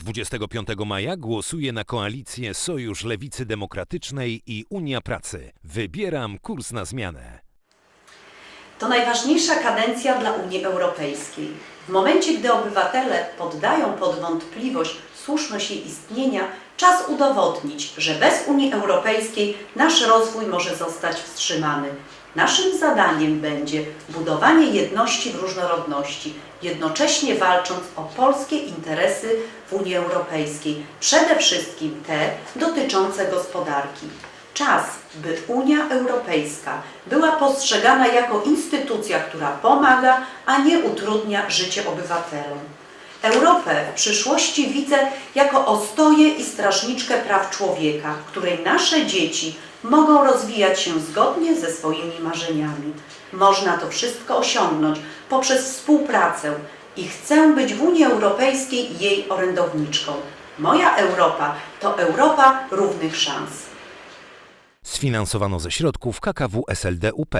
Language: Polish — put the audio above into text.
25 maja głosuję na koalicję Sojusz Lewicy Demokratycznej i Unia Pracy. Wybieram kurs na zmianę. To najważniejsza kadencja dla Unii Europejskiej. W momencie, gdy obywatele poddają pod wątpliwość słuszność jej istnienia, czas udowodnić, że bez Unii Europejskiej nasz rozwój może zostać wstrzymany. Naszym zadaniem będzie budowanie jedności w różnorodności, jednocześnie walcząc o polskie interesy w Unii Europejskiej, przede wszystkim te dotyczące gospodarki. Czas, by Unia Europejska była postrzegana jako instytucja, która pomaga, a nie utrudnia życie obywatelom. Europę w przyszłości widzę jako ostoję i strażniczkę praw człowieka, której nasze dzieci mogą rozwijać się zgodnie ze swoimi marzeniami. Można to wszystko osiągnąć poprzez współpracę i chcę być w Unii Europejskiej jej orędowniczką. Moja Europa to Europa równych szans. Sfinansowano ze środków KKW SLD UP.